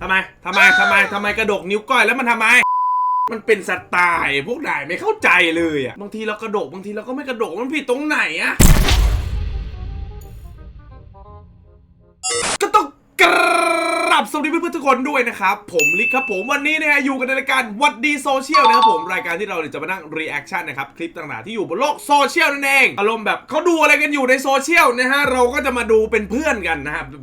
ทำไม ทำไม ทำไม ทำไมกระดกนิ้วก้อยแล้วมันทำไม มันเป็นสไตล์พวกไหนไม่เข้าใจเลยอะ บางทีเรากระดกบางทีเราก็ไม่กระดกมันผิดตรงไหนอะ สวัสดีเพื่อนๆทุกคนด้วยนะครับ ผมลิกครับผมวันนี้นะฮะอยู่กันในรายการวัดดีโซเชียลนะครับผมรายการที่เราเนี่ยจะมานั่งรีแอคชั่นนะครับ คลิปต่างๆที่อยู่บนโลกโซเชียลนั่นเอง อารมณ์แบบเขาดูอะไรกันอยู่ในโซเชียลนะฮะเราก็จะมาดูเป็นเพื่อนกันนะครับทุ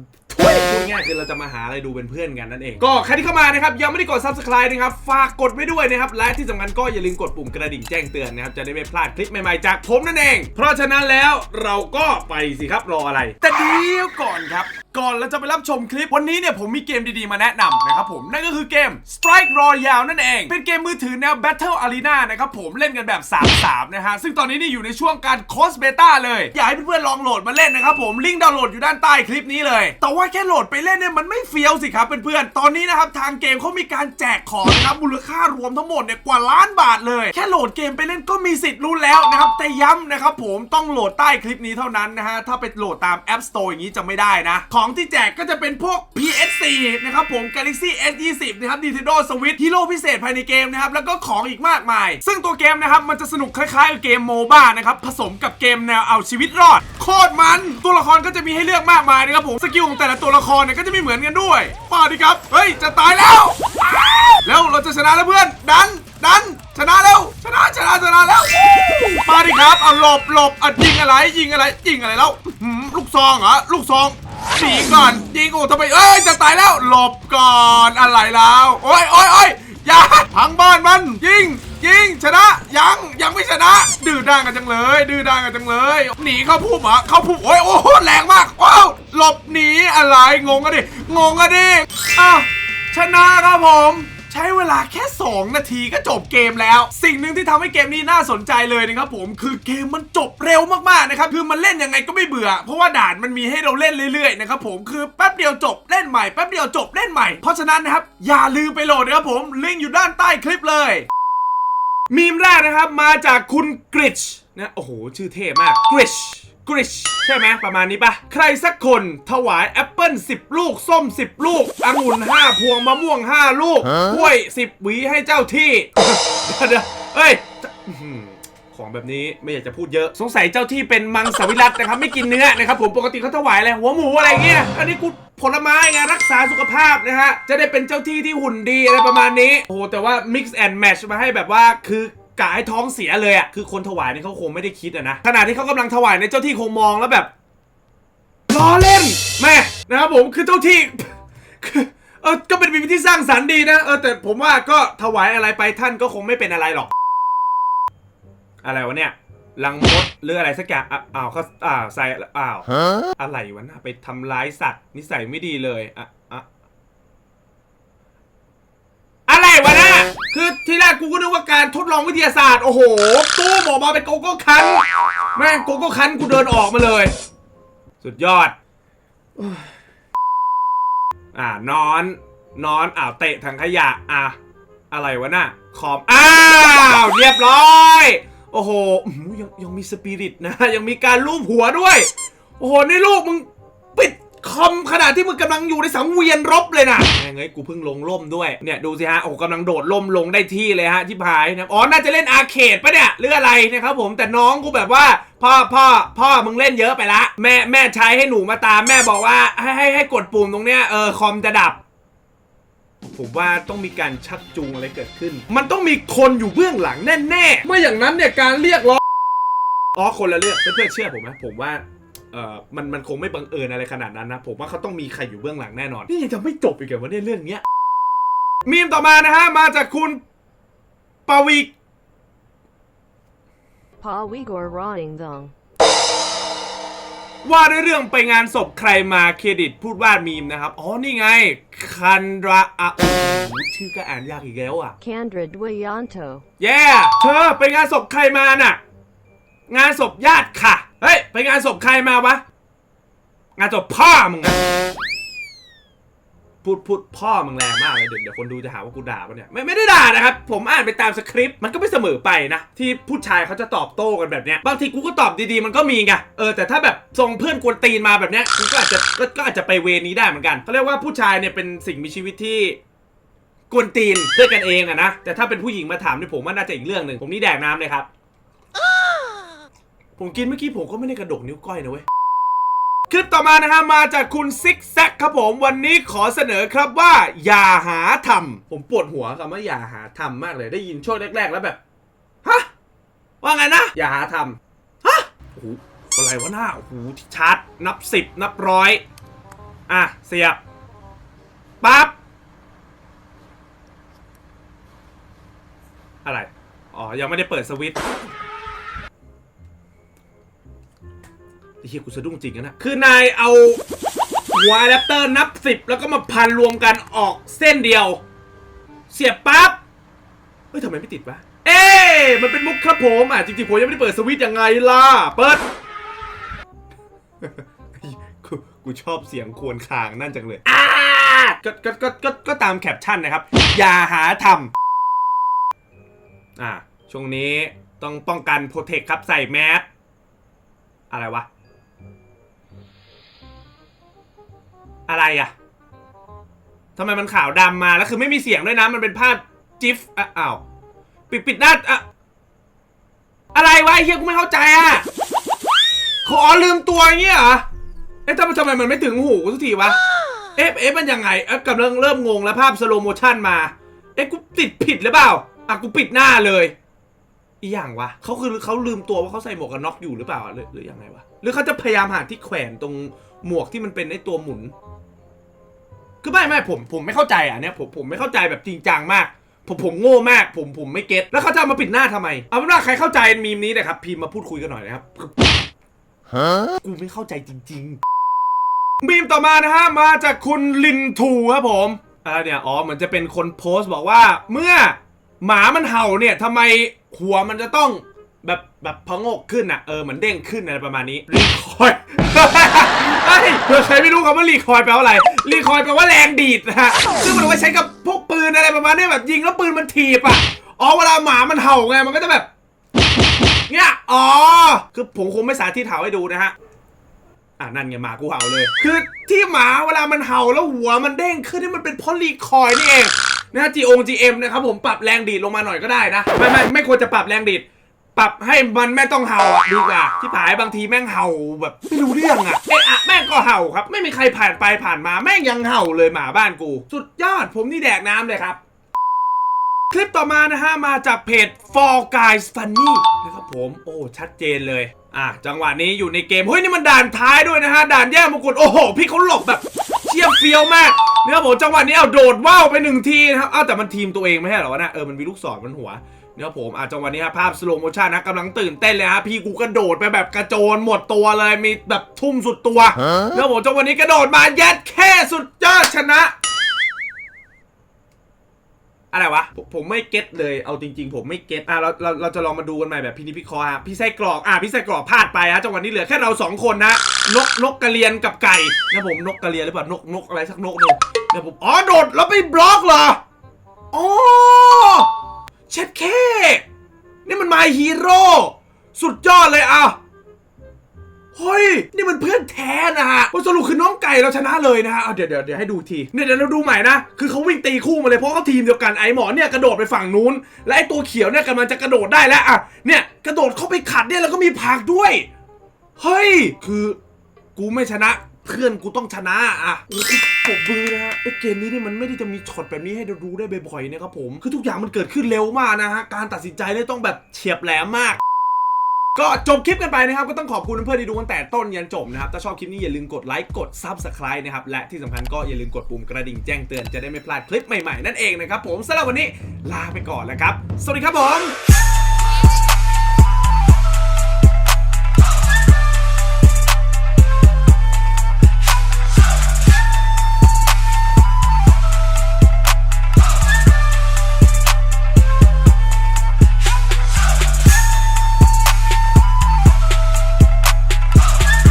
ยพูดง่ายๆคือเราจะมาหาอะไรดูเป็นเพื่อนกันนั่นเอง ก็ใครที่เข้ามานะครับ ยังไม่ได้กด subscribe นะครับ ฝากกดไว้ด้วยนะครับ และที่สำคัญก็อย่าลืมกดปุ่มกระดิ่งแจ้งเตือนนะครับ จะได้ไม่พลาดคลิปใหม่ๆจากผมนั่นเอง เพราะฉะนั้นแล้วเราก็ไปสิครับรออะไร แต่เดี๋ยวก่อนครับก่อนเราจะไปรับชมคลิปวันนี้เนี่ยผมมีเกมดีๆมาแนะนำนะครับผม นั่นก็คือเกม Strike Royale นั่นเอง เป็นเกมมือถือแนว Battle Arena นะครับผมเล่นกันแบบ 3-3 นะฮะ ซึ่งตอนนี้นี่อยู่ในช่วงการโคสเบต้าเลย อยากให้เพื่อนๆลองโหลดมาเล่นนะครับผมลิงก์ดาวน์โหลดอยู่ด้านใต้คลิปนี้เลย แต่ว่าแค่โหลดไปเล่นเนี่ยมันไม่เฟี้ยวสิครับเพื่อนๆตอนนี้นะครับทางเกมเขามีการแจกของนะครับมูลค่ารวมทั้งหมดเนี่ยกว่าล้านบาทเลย แค่โหลดเกมไปเล่นก็มีสิทธิ์ลุ้นแล้วนะครับแต่ย้ำนะครับผมต้องโหลดใต้คลิปนี้เท่านั้นนะฮะถ้าไปโหลดตาม App Store อย่างนี้จะไม่ได้นะของที่แจกก็จะเป็นพวก PS4 นะครับผม Galaxy S20 นะครับ Nintendo Switch ฮีโร่พิเศษภายในเกมนะครับ แล้วก็ของอีกมากมาย ซึ่งตัวเกมนะครับ มันจะสนุกคล้ายๆกับเกมโมบ้านะครับ ผสมกับเกมแนวเอาชีวิตรอด โคตรมัน ตัวละครก็จะมีให้เลือกมากมายนะครับผม สกิลของแต่ละตัวละครเนี่ยก็จะไม่เหมือนกันด้วยป่าดิครับ เฮ้ย จะตายแล้ว แล้วเราจะชนะแล้วเพื่อน ดัน ดัน ชนะแล้ว ชนะ ชนะ ชนะแล้วมาดิครับ เอาหลบหลบอะยิงอะไร ยิงอะไร ยิงอะไรแล้วลูกซองเหรอ ลูกซอง หนีก่อนยิงโอ้ทำไมเอ้ยจะตายแล้วหลบก่อนอะไรแล้วโอ้ยโอ้ยโอ้ยอย่าพังบ้านมันยิงยิงชนะยังยังไม่ชนะ ดื้อด้านกันจังเลย ดื้อด้านกันจังเลยหนีเข้าพุ่มเหรอเข้าพุ่มโอ้ยโอ้โหแรงมากว้าวหลบหนีอะไรงงกันดิงงกันดิอ้าวชนะครับผม ช้เวลาแค่ 2 นาทีก็จบเกมแล้ว สิ่งหนึ่งที่ทำให้เกมนี้น่าสนใจเลยนะครับผมคือเกมมันจบเร็วมากๆนะครับคือมันเล่นยังไงก็ไม่เบื่อ เพราะว่าด่านมันมีให้เราเล่นเรื่อยๆนะครับผมคือแป๊บเดียวจบเล่นใหม่แป๊บเดียวจบเล่นใหม่เพราะฉะนั้นนะครับอย่าลืมไปโหลดนะครับผมลิงก์อยู่ด้านใต้คลิปเลยมีมแรกนะครับมาจากคุณกริชนะโอ้โหชื่อเท่มากกริช กริชใช่ไหมประมาณนี้ปะใครสักคนถวายแอปเปิล10 ลูก ส้ม 10 ลูกองุ่น 5 พวงมะม่วง 5 ลูกกล้วย 10 หวีให้เจ้าที่เดี๋ยวเอ้ยอื้อหือของแบบนี้ไม่อยากจะพูดเยอะ สงสัยเจ้าที่เป็นมังสวิรัตนะครับ ไม่กินเนื้อนะครับผมปกติเขาถวายอะไรหัวหมูอะไรเงี้ยอันนี้กูผลไม้ไงรักษาสุขภาพนะฮะ จะได้เป็นเจ้าที่ที่หุ่นดีอะไรประมาณนี้ โอ้โหแต่ว่า mix and match มาให้แบบว่าคือ กะให้ท้องเสียเลยอะคือคนถวายนี่เขาคงไม่ได้คิดอะนะขณะที่เขากำลังถวายในยเจ้าที่คงมองแล้วแบบล้อเล่นแม่นะครับผมคือเจ้าที่คือเออก็เป็นวิธีที่สร้างสรรค์ดีนะเออแต่ผมว่าก็ถวายอะไรไปท่านก็คงไม่เป็นอะไรหรอก อะไรวะเนี่ยลังมดหรืออะไรสักอย่างอะอ้าวเขาอ้าวใส่อ้าวอะไรวะน่าไปทำร้ายสัตว์นิสัยไม่ดีเลยอะอะอะไรวะน่ะคือที่แร กกูก็นึกว่าการทดลองวิทยาศาสตร์ โอ้โห ตู้หมอมาเป็นโกโก้คัน แม่งโกโก้คันกูเดินออกมาเลย สุดยอด อ่านอน นอนอ้าวเตะถังขยะ อะ อะไรวะน่ะ คอม อ้าว เรียบร้อย โอ้โห้ยังยังมีสปิริตนะ ยังมีการลูบหัวด้วย โอ้โห นี่ลูกมึงปิด คอมขณะที่มึงกำลังอยู่ในสังเวียนรบเลยนะแม่งเอ้ยกูเพิ่งลงล่มด้วย เนี่ยดูสิฮะ โอ้กำลังโดดล่มลงได้ที่เลยฮะที่พายนะ อ๋อ น่าจะเล่นอาร์เคดปะเนี่ยหรืออะไรนะครับผม แต่น้องกูแบบว่า พ่อพ่อพ่อมึงเล่นเยอะไปละ แม่แม่ใช้ให้หนูมาตาม แม่บอกว่าให้ให้ให้กดปุ่มตรงเนี้ย เออคอมจะดับผมว่าต้องมีการชักจูงอะไรเกิดขึ้น มันต้องมีคนอยู่เบื้องหลังแน่ๆ ไม่อย่างนั้นเนี่ยการเรียกร้อง อ๋อ คนละเรื่องเพื่อนๆเชื่อผมไหมผมว่า เออมันมันคงไม่บังเอิญอะไรขนาดนั้นนะ ผมว่าเขาต้องมีใครอยู่เบื้องหลังแน่นอน นี่ยังจะไม่จบอีกเหรอวะเนี่ยเรื่องเนี้ยมีมต่อมานะฮะ มาจากคุณปวี Pa Uyghur Rawing Dong. ว่าด้วยเรื่องไปงานศพใครมาเครดิตพูดว่ามีมนะครับ อ๋อ นี่ไง คันระอะโอ้โหชื่อก็อ่านยากอีกแล้วอะ Kandra Dwayanto. แย่เธอไปงานศพใครมาน่ะ งานศพญาติค่ะ เฮ้ย ไปงานศพใครมาวะ งานศพพ่อมึงอะพูดพูดพ่อมึงแรงมากเลยเดี๋ยวเดี๋ยวคนดูจะหาว่ากูด่าปะเนี่ยไม่ไม่ได้ด่านะครับ ผมอ่านไปตามสคริปต์มันก็ไม่เสมอไปนะ ที่ผู้ชายเขาจะตอบโต้กันแบบเนี้ยบางทีกูก็ตอบดีๆ มันก็มีไงเออแต่ถ้าแบบทรงเพื่อนกวนตีนมาแบบเนี้ยกูก็อาจจะก็ก็อาจจะไปเวนี้ได้เหมือนกันเขาเรียกว่าผู้ชายเนี่ยเป็นสิ่งมีชีวิตที่กวนตีนด้วยกันเองอะนะแต่ถ้าเป็นผู้หญิงมาถามเนี่ยผมว่าน่าจะอีกเรื่องหนึ่งผมนี่แดกน้ำเลยครับ ผมกินเมื่อกี้ผมก็ไม่ได้กระดกนิ้วก้อยนะเว้ย คลิปต่อมานะฮะมาจากคุณซิกแซกครับผมวันนี้ขอเสนอครับว่า อย่าหาทำผมปวดหัวคำว่าอย่าหาทำมากเลยได้ยินช่วงแรก ๆ แล้วแบบฮะว่าไงนะ อย่าหาทำฮะโอ้โหอะไรวะหน้าโอ้โหที่ชาร์จนับสิบนับร้อยอะเสียบปั๊บอะไร อ๋อ ยังไม่ได้เปิดสวิตช์ เฮียกูสะดุ้งจริงนะคือนายเอาหัวอะแดปเตอร์นับสิบแล้วก็มาพันรวมกันออกเส้นเดียว เสียบปั๊บเฮ้ยทำไมไม่ติดวะเอ๊ะมันเป็นมุกครับผมอะจริงๆผมยังไม่ได้เปิดสวิตช์ยังไงล่ะเปิดกูกูชอบเสียงครวรครางนั่นจังเลยอ่าก็ก็ก็ก็ก็ตามแคปชั่นนะครับ อย่าหาทำอ่าช่วงนี้ต้องป้องกันโปรเทคครับใส่แมสอะไรวะ อะไรอะทำไมมันขาวดำมาแล้วคือไม่มีเสียงด้วยนะ มันเป็นภาพจิฟอะอ้าวปิดปิดหน้าอะอะไรวะเฮียกูไม่เข้าใจอะขอลืมตัวเงี้ยเหรอเอ๊ะทำไมทำไมมันไม่ถึงหูสักทีวะเอ๊ะเอ๊ะมันยังไงเอ๊ะกำลังเริ่มงงแล้วภาพสโลโมชันมา เอ๊ะกูติดผิดหรือเปล่าอะกูปิดหน้าเลย อีอย่างวะเขาคือเขาลืมตัวว่าเขาใส่หมวกกันน็อกอยู่หรือเปล่าหรือหรือยังไงวะหรือเขาจะพยายามหาที่แขวนตรงหมวกที่มันเป็นไอ้ตัวหมุน คือไม่ไม่ผมผมไม่เข้าใจอะเนี่ยผมผมไม่เข้าใจแบบจริงจังมาก ผมผมโง่มาก ผมผมไม่เก็ตแล้วเขาจะเอามาปิดหน้าทำไมเอาเป็นว่าใครเข้าใจมีมนี้นะครับพิมพ์มาพูดคุยกันหน่อยนะครับกูไม่เข้าใจจริง ๆ มีมต่อมานะฮะมาจากคุณลินทูครับผมอ่าเนี่ยอ๋อเหมือนจะเป็นคนโพสต์บอกว่าเมื่อ หมามันเห่าเนี่ยทำไมหัวมันจะต้องแบบแบบพองกขึ้นอะเออเหมือนเด้งขึ้นอะไรประมาณนี้รีคอยเฮ้ยเผื่อใครไม่รู้คำว่ารีคอยแปลว่าอะไรรีคอยแปลว่าแรงดีดนะฮะซึ่งมันเอาไว้ใช้กับพวกปืนอะไรประมาณนี้แบบยิงแล้วปืนมันถีบอะอ๋อเวลาหมามันเห่าไงมันก็จะแบบเนี่ยอ๋อคือผมคงไม่สาธิตเห่าให้ดูนะฮะ อะนั่นไงหมากูเห่าเลย คือที่หมาเวลามันเห่าแล้วหัวมันเด้งขึ้นนี่มันเป็นเพราะรีคอยนี่เองนะฮะ G O G M นะครับผมปรับแรงดีดลงมาหน่อยก็ได้นะ ไม่ไม่ไม่ควรจะปรับแรงดีดปรับให้มันไม่ต้องเห่าอะดีกว่าที่ผายบางทีแม่งเห่าแบบไม่รู้เรื่องอะเอะอะแม่งก็เห่าครับ ไม่มีใครผ่านไปผ่านมาแม่งยังเห่าเลยหมาบ้านกู สุดยอดผมนี่แดกน้ำเลยครับ คลิปต่อมานะฮะมาจากเพจ Fall Guys Funny นะครับผมโอ้ชัดเจนเลย อะจังหวะนี้อยู่ในเกมเฮ้ยนี่มันด่านท้ายด้วยนะฮะด่านแย่งมงกุฎโอ้โห พี่เขาหลบแบบเชี่ยเฟี้ยวมากเนี่ยผมจังหวะนี้เอาโดดว่าวไปหนึ่งทีนะครับอ้าวแต่มันทีมตัวเองไม่ใช่เหรอวะนะเออมันมีลูกศรมันหัวเนี่ยผมอะจังหวะนี้ฮะภาพสโลโมชันนะกำลังตื่นเต้นเลยฮะพี่กูกระโดดไปแบบกระโจนหมดตัวเลยมีแบบทุ่มสุดตัวเนี่ยผมจังหวะนี้กระโดดมายัดแค่สุดยอดชนะ อะไรวะผมผมไม่เก็ตเลยเอาจริง ๆ ผมไม่เก็ตอะเราเราเราจะลองมาดูกันใหม่แบบพินิจพิเคราะห์ฮะพี่ไส้กรอกอะพี่ไส้กรอกพลาดไปฮะจังหวะนี้เหลือแค่เราสองคนนะนกนกกระเรียนกับไก่นะผมนกกระเรียนหรือเปล่านกนกอะไรสักนกหนึ่งนะผมอ๋อโดดแล้วไปบล็อกเหรออ๋อเช็ดแค่นี่มันมาฮีโร่สุดยอดเลยอะ เฮ้ย นี่มันเพื่อนแท้นะฮะว่าสรุปคือน้องไก่เราชนะเลยนะฮะเอาเดี๋ยวเดี๋ยวเดี๋ยวให้ดูทีเนี่ยเดี๋ยวเราดูใหม่นะ คือเขาวิ่งตีคู่มาเลยเพราะเขาทีมเดียวกันไอ้หมอเนี่ยกระโดดไปฝั่งนู้น และไอ้ตัวเขียวเนี่ยกำลังจะกระโดดได้แล้วอะ เนี่ยกระโดดเข้าไปขัดเนี่ยแล้วก็มีผักด้วย เฮ้ย คือกูไม่ชนะเพื่อนกูต้องชนะอะโอ้โหผมบือนะฮะไอ้เกมนี้นี่มันไม่ได้จะมีช็อตแบบนี้ให้เราดูได้บ่อยๆนะครับผม คือทุกอย่างมันเกิดขึ้นเร็วมากนะฮะ การตัดสินใจเนี่ยต้องแบบเฉียบแหลมมาก ก็จบคลิปกันไปนะครับ ก็ต้องขอบคุณเพื่อนๆที่ดูตั้งแต่ต้นยันจบนะครับ ถ้าชอบคลิปนี้อย่าลืมกดไลค์กด Subscribe นะครับ และที่สำคัญก็อย่าลืมกดปุ่มกระดิ่งแจ้งเตือนจะได้ไม่พลาดคลิปใหม่ๆนั่นเองนะครับผมสำหรับวันนี้ลาไปก่อนแล้วครับ สวัสดีครับผม